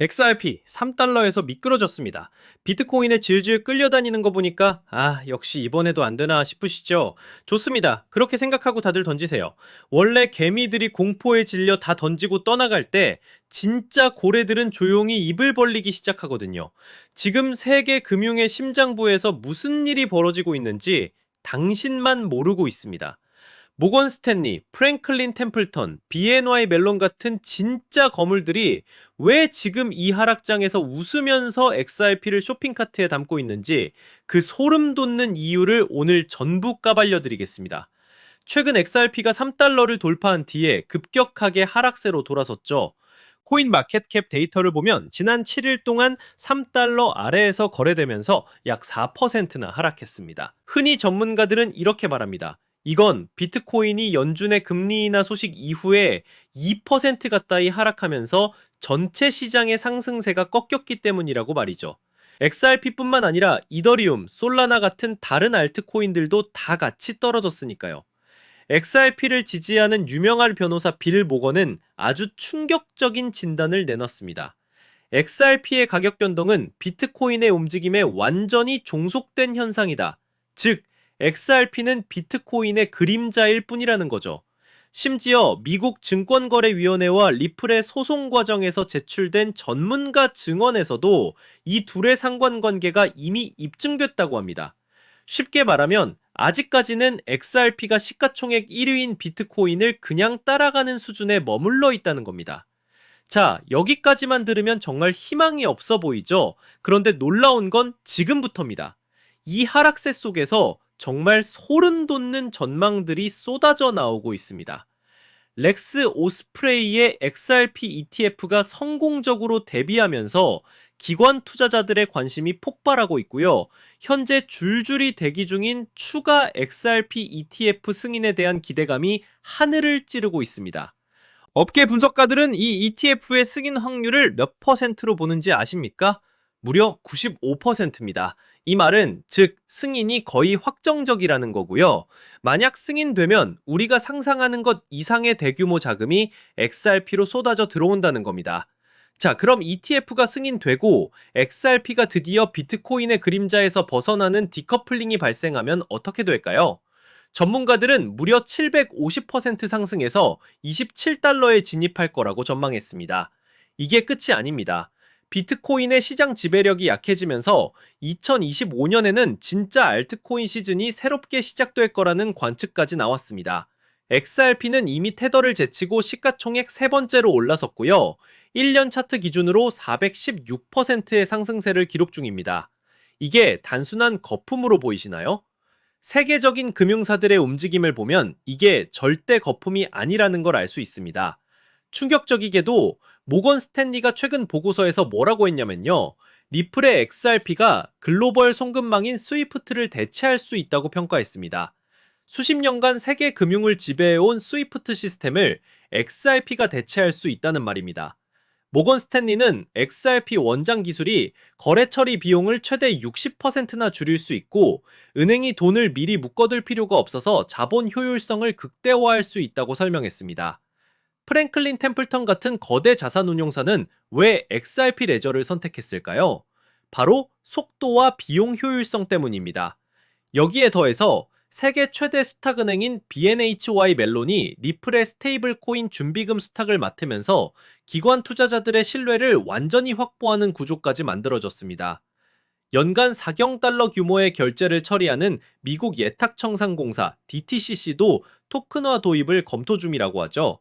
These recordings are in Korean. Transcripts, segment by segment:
XRP 3달러에서 미끄러졌습니다. 비트코인에 질질 끌려다니는 거 보니까 아 역시 이번에도 안 되나 싶으시죠? 좋습니다. 그렇게 생각하고 다들 던지세요. 원래 개미들이 공포에 질려 다 던지고 떠나갈 때 진짜 고래들은 조용히 입을 벌리기 시작하거든요. 지금 세계 금융의 심장부에서 무슨 일이 벌어지고 있는지 당신만 모르고 있습니다. 모건 스탠리, 프랭클린 템플턴, BNY 멜론 같은 진짜 거물들이 왜 지금 이 하락장에서 웃으면서 XRP를 쇼핑카트에 담고 있는지 그 소름 돋는 이유를 오늘 전부 까발려 드리겠습니다. 최근 XRP가 3달러를 돌파한 뒤에 급격하게 하락세로 돌아섰죠. 코인 마켓캡 데이터를 보면 지난 7일 동안 3달러 아래에서 거래되면서 약 4%나 하락했습니다. 흔히 전문가들은 이렇게 말합니다. 이건 비트코인이 연준의 금리 인하 소식 이후에 2% 가까이 하락하면서 전체 시장의 상승세가 꺾였기 때문이라고 말이죠. XRP뿐만 아니라 이더리움, 솔라나 같은 다른 알트코인들도 다 같이 떨어졌으니까요. XRP를 지지하는 유명한 변호사 빌 모건은 아주 충격적인 진단을 내놨습니다. XRP의 가격 변동은 비트코인의 움직임에 완전히 종속된 현상이다. 즉, XRP는 비트코인의 그림자일 뿐이라는 거죠. 심지어 미국 증권거래위원회와 리플의 소송 과정에서 제출된 전문가 증언에서도 이 둘의 상관관계가 이미 입증됐다고 합니다. 쉽게 말하면 아직까지는 XRP가 시가총액 1위인 비트코인을 그냥 따라가는 수준에 머물러 있다는 겁니다. 자, 여기까지만 들으면 정말 희망이 없어 보이죠? 그런데 놀라운 건 지금부터입니다. 이 하락세 속에서 정말 소름 돋는 전망들이 쏟아져 나오고 있습니다. 렉스 오스프레이의 XRP ETF가 성공적으로 데뷔하면서 기관 투자자들의 관심이 폭발하고 있고요. 현재 줄줄이 대기 중인 추가 XRP ETF 승인에 대한 기대감이 하늘을 찌르고 있습니다. 업계 분석가들은 이 ETF의 승인 확률을 몇 퍼센트로 보는지 아십니까? 무려 95%입니다. 이 말은 즉 승인이 거의 확정적이라는 거고요. 만약 승인되면 우리가 상상하는 것 이상의 대규모 자금이 XRP로 쏟아져 들어온다는 겁니다. 자, 그럼 ETF가 승인되고 XRP가 드디어 비트코인의 그림자에서 벗어나는 디커플링이 발생하면 어떻게 될까요? 전문가들은 무려 750% 상승해서 27달러에 진입할 거라고 전망했습니다. 이게 끝이 아닙니다. 비트코인의 시장 지배력이 약해지면서 2025년에는 진짜 알트코인 시즌이 새롭게 시작될 거라는 관측까지 나왔습니다. XRP는 이미 테더를 제치고 시가총액 세 번째로 올라섰고요. 1년 차트 기준으로 416%의 상승세를 기록 중입니다. 이게 단순한 거품으로 보이시나요? 세계적인 금융사들의 움직임을 보면 이게 절대 거품이 아니라는 걸 알 수 있습니다. 충격적이게도 모건 스탠리가 최근 보고서에서 뭐라고 했냐면요. 리플의 XRP가 글로벌 송금망인 스위프트를 대체할 수 있다고 평가했습니다. 수십 년간 세계 금융을 지배해온 스위프트 시스템을 XRP가 대체할 수 있다는 말입니다. 모건 스탠리는 XRP 원장 기술이 거래 처리 비용을 최대 60%나 줄일 수 있고 은행이 돈을 미리 묶어둘 필요가 없어서 자본 효율성을 극대화할 수 있다고 설명했습니다. 프랭클린 템플턴 같은 거대 자산운용사는 왜 XRP 레저를 선택했을까요? 바로 속도와 비용 효율성 때문입니다. 여기에 더해서 세계 최대 수탁은행인 BNHY 멜론이 리플의 스테이블 코인 준비금 수탁을 맡으면서 기관 투자자들의 신뢰를 완전히 확보하는 구조까지 만들어졌습니다. 연간 4경 달러 규모의 결제를 처리하는 미국 예탁청산공사 DTCC도 토큰화 도입을 검토 중이라고 하죠.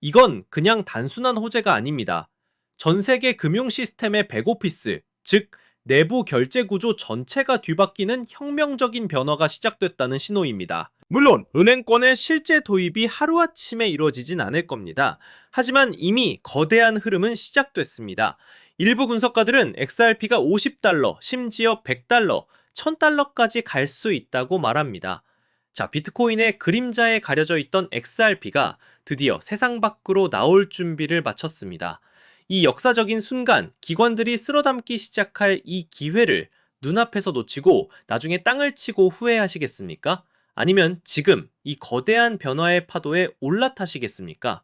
이건 그냥 단순한 호재가 아닙니다. 전 세계 금융 시스템의 백오피스, 즉 내부 결제 구조 전체가 뒤바뀌는 혁명적인 변화가 시작됐다는 신호입니다. 물론 은행권의 실제 도입이 하루아침에 이루어지진 않을 겁니다. 하지만 이미 거대한 흐름은 시작됐습니다. 일부 분석가들은 XRP가 50달러, 심지어 100달러, 1000달러까지 갈 수 있다고 말합니다. 자, 비트코인의 그림자에 가려져 있던 XRP가 드디어 세상 밖으로 나올 준비를 마쳤습니다. 이 역사적인 순간, 기관들이 쓸어담기 시작할 이 기회를 눈앞에서 놓치고 나중에 땅을 치고 후회하시겠습니까? 아니면 지금 이 거대한 변화의 파도에 올라타시겠습니까?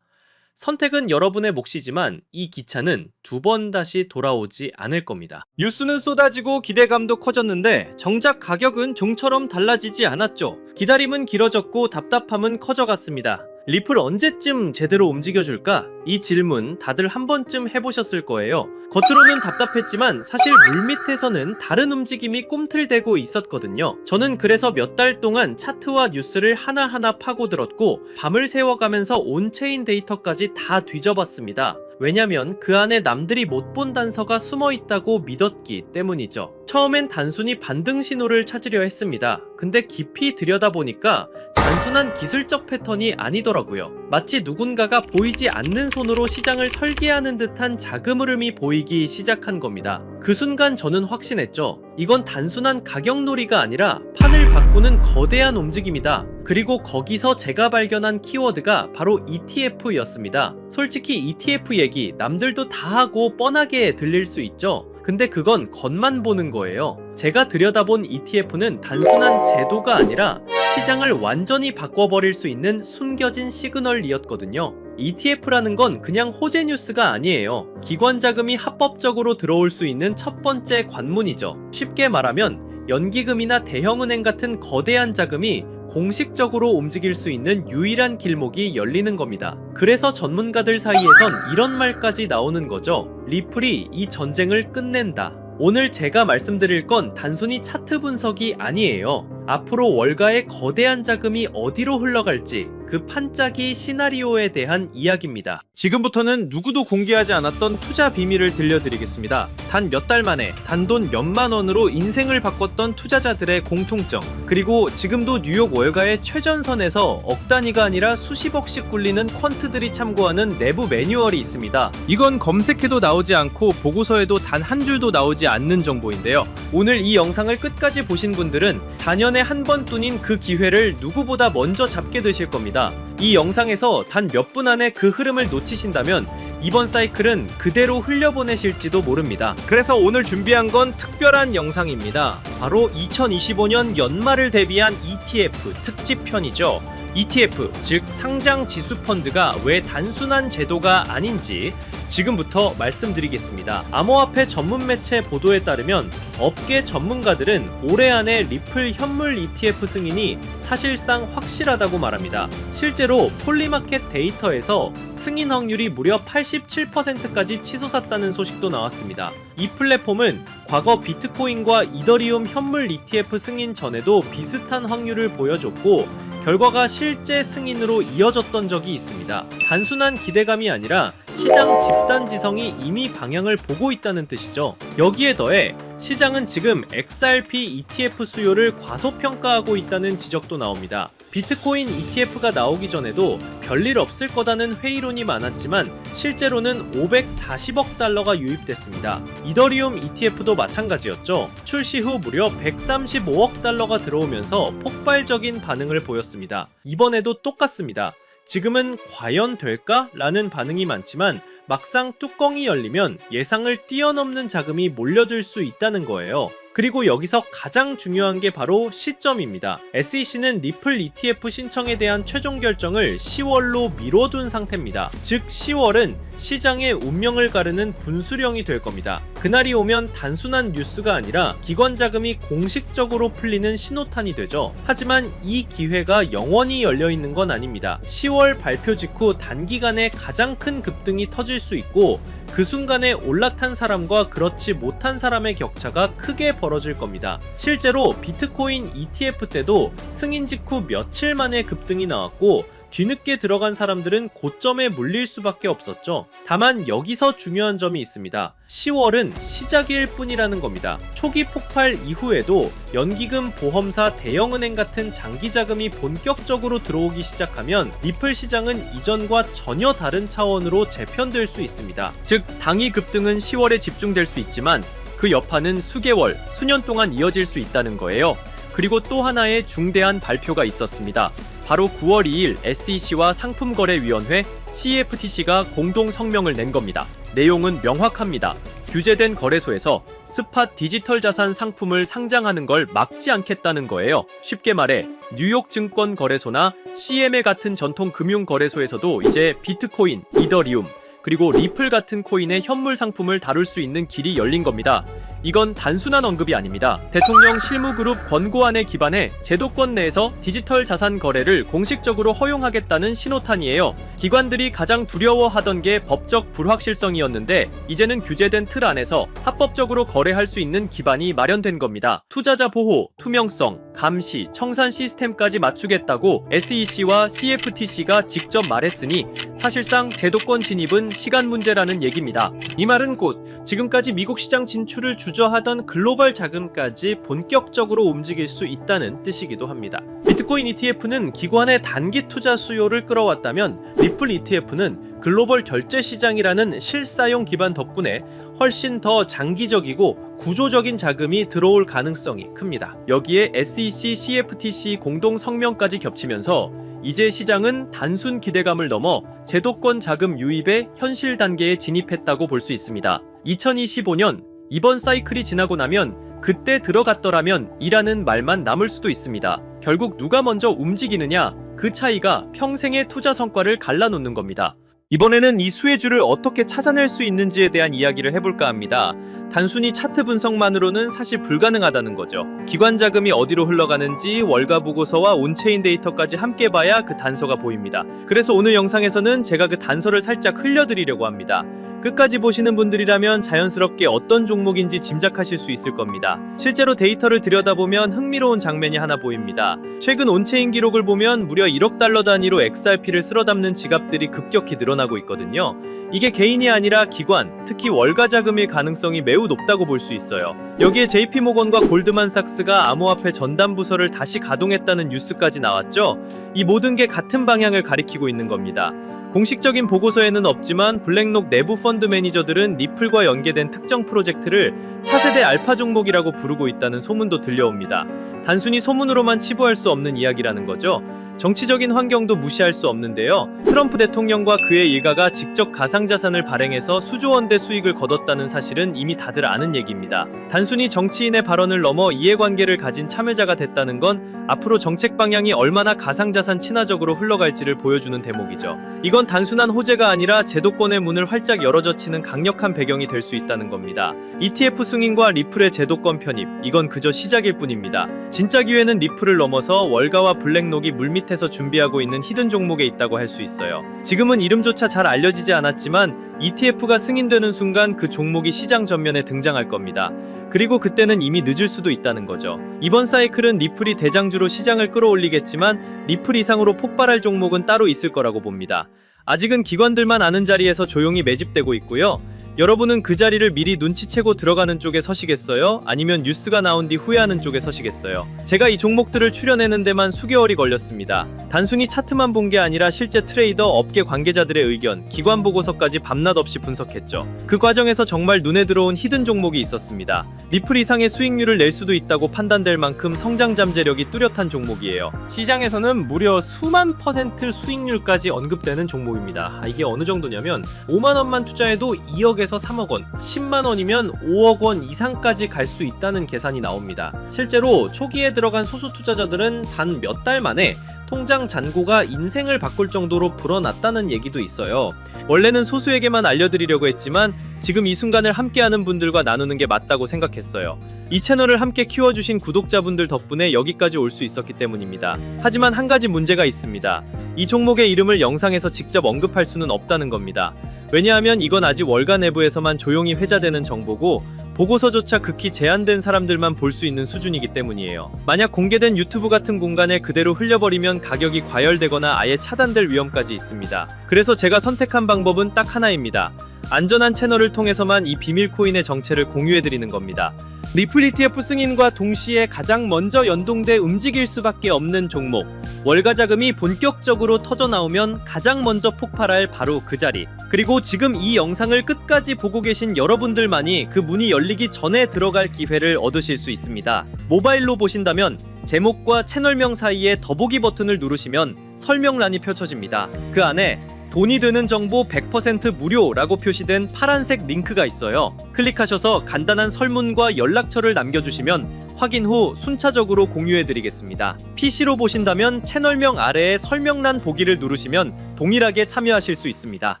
선택은 여러분의 몫이지만 이 기차는 두 번 다시 돌아오지 않을 겁니다. 뉴스는 쏟아지고 기대감도 커졌는데 정작 가격은 종처럼 달라지지 않았죠. 기다림은 길어졌고 답답함은 커져갔습니다. 리플 언제쯤 제대로 움직여줄까? 이 질문 다들 한 번쯤 해보셨을 거예요. 겉으로는 답답했지만 사실 물밑에서는 다른 움직임이 꿈틀대고 있었거든요. 저는 그래서 몇 달 동안 차트와 뉴스를 하나하나 파고들었고 밤을 새워가면서 온체인 데이터까지 다 뒤져봤습니다. 왜냐면 그 안에 남들이 못 본 단서가 숨어 있다고 믿었기 때문이죠. 처음엔 단순히 반등 신호를 찾으려 했습니다. 근데 깊이 들여다보니까 단순한 기술적 패턴이 아니더라고요. 마치 누군가가 보이지 않는 손으로 시장을 설계하는 듯한 자금 흐름이 보이기 시작한 겁니다. 그 순간 저는 확신했죠. 이건 단순한 가격놀이가 아니라 판을 바꾸는 거대한 움직임이다. 그리고 거기서 제가 발견한 키워드가 바로 ETF였습니다. 솔직히 ETF 얘기 남들도 다 하고 뻔하게 들릴 수 있죠. 근데 그건 겉만 보는 거예요. 제가 들여다본 ETF는 단순한 제도가 아니라 시장을 완전히 바꿔버릴 수 있는 숨겨진 시그널이었거든요. ETF라는 건 그냥 호재 뉴스가 아니에요. 기관 자금이 합법적으로 들어올 수 있는 첫 번째 관문이죠. 쉽게 말하면 연기금이나 대형은행 같은 거대한 자금이 공식적으로 움직일 수 있는 유일한 길목이 열리는 겁니다. 그래서 전문가들 사이에선 이런 말까지 나오는 거죠. 리플이 이 전쟁을 끝낸다. 오늘 제가 말씀드릴 건 단순히 차트 분석이 아니에요. 앞으로 월가의 거대한 자금이 어디로 흘러갈지 그 판짜기 시나리오에 대한 이야기입니다. 지금부터는 누구도 공개하지 않았던 투자 비밀을 들려드리겠습니다. 단 몇 달 만에 단돈 몇만 원으로 인생을 바꿨던 투자자들의 공통점 그리고 지금도 뉴욕 월가의 최전선에서 억 단위가 아니라 수십억씩 굴리는 퀀트들이 참고하는 내부 매뉴얼이 있습니다. 이건 검색해도 나오지 않고 보고서에도 단 한 줄도 나오지 않는 정보인데요. 오늘 이 영상을 끝까지 보신 분들은 4 년에 한 번뿐인 그 기회를 누구보다 먼저 잡게 되실 겁니다. 이 영상에서 단 몇 분 안에 그 흐름을 놓치신다면 이번 사이클은 그대로 흘려보내실지도 모릅니다. 그래서 오늘 준비한 건 특별한 영상입니다. 바로 2025년 연말을 대비한 ETF 특집 편이죠. ETF, 즉 상장 지수 펀드가 왜 단순한 제도가 아닌지 지금부터 말씀드리겠습니다. 암호화폐 전문 매체 보도에 따르면 업계 전문가들은 올해 안에 리플 현물 ETF 승인이 사실상 확실하다고 말합니다. 실제로 폴리마켓 데이터에서 승인 확률이 무려 87%까지 치솟았다는 소식도 나왔습니다. 이 플랫폼은 과거 비트코인과 이더리움 현물 ETF 승인 전에도 비슷한 확률을 보여줬고 결과가 실제 승인으로 이어졌던 적이 있습니다. 단순한 기대감이 아니라 시장 집단 지성이 이미 방향을 보고 있다는 뜻이죠. 여기에 더해 시장은 지금 XRP ETF 수요를 과소평가하고 있다는 지적도 나옵니다. 비트코인 ETF가 나오기 전에도 별일 없을 거다는 회의론이 많았지만 실제로는 540억 달러가 유입됐습니다. 이더리움 ETF도 마찬가지였죠. 출시 후 무려 135억 달러가 들어오면서 폭발적인 반응을 보였습니다. 이번에도 똑같습니다. 지금은 과연 될까? 라는 반응이 많지만 막상 뚜껑이 열리면 예상을 뛰어넘는 자금이 몰려들 수 있다는 거예요. 그리고 여기서 가장 중요한 게 바로 시점입니다. SEC는 리플 ETF 신청에 대한 최종 결정을 10월로 미뤄둔 상태입니다. 즉 10월은 시장의 운명을 가르는 분수령이 될 겁니다. 그날이 오면 단순한 뉴스가 아니라 기관 자금이 공식적으로 풀리는 신호탄이 되죠. 하지만 이 기회가 영원히 열려 있는 건 아닙니다. 10월 발표 직후 단기간에 가장 큰 급등이 터질 수 있고 그 순간에 올라탄 사람과 그렇지 못한 사람의 격차가 크게 벌어질 겁니다. 실제로 비트코인 ETF 때도 승인 직후 며칠 만에 급등이 나왔고 뒤늦게 들어간 사람들은 고점에 물릴 수밖에 없었죠. 다만 여기서 중요한 점이 있습니다. 10월은 시작일 뿐이라는 겁니다. 초기 폭발 이후에도 연기금, 보험사, 대형은행 같은 장기 자금이 본격적으로 들어오기 시작하면 리플 시장은 이전과 전혀 다른 차원으로 재편될 수 있습니다. 즉, 당이 급등은 10월에 집중될 수 있지만 그 여파는 수개월, 수년 동안 이어질 수 있다는 거예요. 그리고 또 하나의 중대한 발표가 있었습니다. 바로 9월 2일 SEC와 상품거래위원회 CFTC가 공동 성명을 낸 겁니다. 내용은 명확합니다. 규제된 거래소에서 스팟 디지털 자산 상품을 상장하는 걸 막지 않겠다는 거예요. 쉽게 말해 뉴욕 증권 거래소나 CMA 같은 전통 금융 거래소에서도 이제 비트코인, 이더리움, 그리고 리플 같은 코인의 현물 상품을 다룰 수 있는 길이 열린 겁니다. 이건 단순한 언급이 아닙니다. 대통령 실무그룹 권고안에 기반해 제도권 내에서 디지털 자산 거래를 공식적으로 허용하겠다는 신호탄이에요. 기관들이 가장 두려워하던 게 법적 불확실성이었는데 이제는 규제된 틀 안에서 합법적으로 거래할 수 있는 기반이 마련된 겁니다. 투자자 보호, 투명성, 감시, 청산 시스템까지 맞추겠다고 SEC와 CFTC가 직접 말했으니 사실상 제도권 진입은 시간 문제라는 얘기입니다. 이 말은 곧 지금까지 미국 시장 진출을 주 저하던 글로벌 자금까지 본격적으로 움직일 수 있다는 뜻이기도 합니다. 비트코인 ETF는 기관의 단기 투자 수요를 끌어왔다면 리플 ETF는 글로벌 결제 시장이라는 실사용 기반 덕분에 훨씬 더 장기적이고 구조적인 자금이 들어올 가능성이 큽니다. 여기에 SEC, CFTC 공동 성명까지 겹치면서 이제 시장은 단순 기대감을 넘어 제도권 자금 유입의 현실 단계에 진입했다고 볼 수 있습니다. 2025년 이번 사이클이 지나고 나면 그때 들어갔더라면 이라는 말만 남을 수도 있습니다. 결국 누가 먼저 움직이느냐 그 차이가 평생의 투자 성과를 갈라놓는 겁니다. 이번에는 이 수혜주를 어떻게 찾아낼 수 있는지에 대한 이야기를 해볼까 합니다. 단순히 차트 분석만으로는 사실 불가능하다는 거죠. 기관 자금이 어디로 흘러가는지 월가 보고서와 온체인 데이터까지 함께 봐야 그 단서가 보입니다. 그래서 오늘 영상에서는 제가 그 단서를 살짝 흘려드리려고 합니다. 끝까지 보시는 분들이라면 자연스럽게 어떤 종목인지 짐작하실 수 있을 겁니다. 실제로 데이터를 들여다보면 흥미로운 장면이 하나 보입니다. 최근 온체인 기록을 보면 무려 1억 달러 단위로 XRP를 쓸어 담는 지갑들이 급격히 늘어나고 있거든요. 이게 개인이 아니라 기관, 특히 월가 자금일 가능성이 매우 높다고 볼 수 있어요. 여기에 JP모건과 골드만삭스가 암호화폐 전담 부서를 다시 가동했다는 뉴스까지 나왔죠. 이 모든 게 같은 방향을 가리키고 있는 겁니다. 공식적인 보고서에는 없지만 블랙록 내부 펀드 매니저들은 리플과 연계된 특정 프로젝트를 차세대 알파 종목이라고 부르고 있다는 소문도 들려옵니다. 단순히 소문으로만 치부할 수 없는 이야기라는 거죠. 정치적인 환경도 무시할 수 없는데요. 트럼프 대통령과 그의 일가가 직접 가상자산을 발행해서 수조 원대 수익을 거뒀다는 사실은 이미 다들 아는 얘기입니다. 단순히 정치인의 발언을 넘어 이해관계를 가진 참여자가 됐다는 건 앞으로 정책 방향이 얼마나 가상자산 친화적으로 흘러갈지를 보여주는 대목이죠. 이건 단순한 호재가 아니라 제도권의 문을 활짝 열어젖히는 강력한 배경이 될 수 있다는 겁니다. ETF 승인과 리플의 제도권 편입, 이건 그저 시작일 뿐입니다. 진짜 기회는 리플을 넘어서 월가와 블랙록이 물밑에 서 준비하고 있는 히든 종목에 있다고 할 수 있어요. 지금은 이름조차 잘 알려지지 않았지만 ETF가 승인되는 순간 그 종목이 시장 전면에 등장할 겁니다. 그리고 그때는 이미 늦을 수도 있다는 거죠. 이번 사이클은 리플이 대장주로 시장을 끌어올리겠지만 리플 이상으로 폭발할 종목은 따로 있을 거라고 봅니다. 아직은 기관들만 아는 자리에서 조용히 매집되고 있고요. 여러분은 그 자리를 미리 눈치채고 들어가는 쪽에 서시겠어요? 아니면 뉴스가 나온 뒤 후회하는 쪽에 서시겠어요? 제가 이 종목들을 추려내는 데만 수개월이 걸렸습니다. 단순히 차트만 본 게 아니라 실제 트레이더, 업계 관계자들의 의견, 기관 보고서까지 밤낮 없이 분석했죠. 그 과정에서 정말 눈에 들어온 히든 종목이 있었습니다. 리플 이상의 수익률을 낼 수도 있다고 판단될 만큼 성장 잠재력이 뚜렷한 종목이에요. 시장에서는 무려 수만 퍼센트 수익률까지 언급되는 종목입니다. 아, 이게 어느 정도냐면 5만 원만 투자해도 2억에서 3억 원, 10만 원이면 5억 원 이상까지 갈 수 있다는 계산이 나옵니다. 실제로 초기에 들어간 소수 투자자들은 단 몇 달 만에 통장 잔고가 인생을 바꿀 정도로 불어났다는 얘기도 있어요. 원래는 소수에게만 알려드리려고 했지만 지금 이 순간을 함께하는 분들과 나누는 게 맞다고 생각했어요. 이 채널을 함께 키워주신 구독자분들 덕분에 여기까지 올 수 있었기 때문입니다. 하지만 한 가지 문제가 있습니다. 이 종목의 이름을 영상에서 직접 언급할 수는 없다는 겁니다. 왜냐하면 이건 아직 월가 내부에서만 조용히 회자되는 정보고 보고서조차 극히 제한된 사람들만 볼 수 있는 수준이기 때문이에요. 만약 공개된 유튜브 같은 공간에 그대로 흘려버리면 가격이 과열되거나 아예 차단될 위험까지 있습니다. 그래서 제가 선택한 방법은 딱 하나입니다. 안전한 채널을 통해서만 이 비밀 코인의 정체를 공유해드리는 겁니다. 리플 ETF 승인과 동시에 가장 먼저 연동돼 움직일 수밖에 없는 종목. 월가 자금이 본격적으로 터져 나오면 가장 먼저 폭발할 바로 그 자리. 그리고 지금 이 영상을 끝까지 보고 계신 여러분들만이 그 문이 열리기 전에 들어갈 기회를 얻으실 수 있습니다. 모바일로 보신다면 제목과 채널명 사이에 더보기 버튼을 누르시면 설명란이 펼쳐집니다. 그 안에 돈이 드는 정보 100% 무료라고 표시된 파란색 링크가 있어요. 클릭하셔서 간단한 설문과 연락처를 남겨주시면 확인 후 순차적으로 공유해드리겠습니다. PC로 보신다면 채널명 아래에 설명란 보기를 누르시면 동일하게 참여하실 수 있습니다.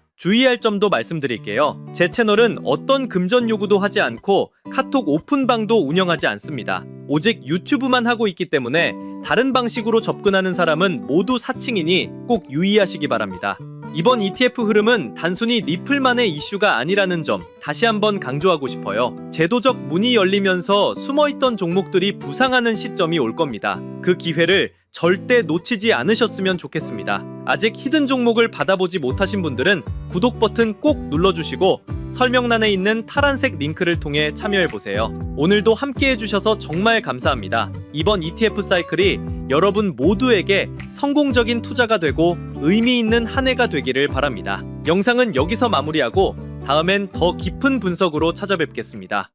주의할 점도 말씀드릴게요. 제 채널은 어떤 금전 요구도 하지 않고 카톡 오픈방도 운영하지 않습니다. 오직 유튜브만 하고 있기 때문에 다른 방식으로 접근하는 사람은 모두 사칭이니 꼭 유의하시기 바랍니다. 이번 ETF 흐름은 단순히 리플만의 이슈가 아니라는 점 다시 한번 강조하고 싶어요. 제도적 문이 열리면서 숨어있던 종목들이 부상하는 시점이 올 겁니다. 그 기회를 절대 놓치지 않으셨으면 좋겠습니다. 아직 히든 종목을 받아보지 못하신 분들은 구독 버튼 꼭 눌러주시고 설명란에 있는 파란색 링크를 통해 참여해보세요. 오늘도 함께 해주셔서 정말 감사합니다. 이번 ETF 사이클이 여러분 모두에게 성공적인 투자가 되고 의미 있는 한 해가 되기를 바랍니다. 영상은 여기서 마무리하고 다음엔 더 깊은 분석으로 찾아뵙겠습니다.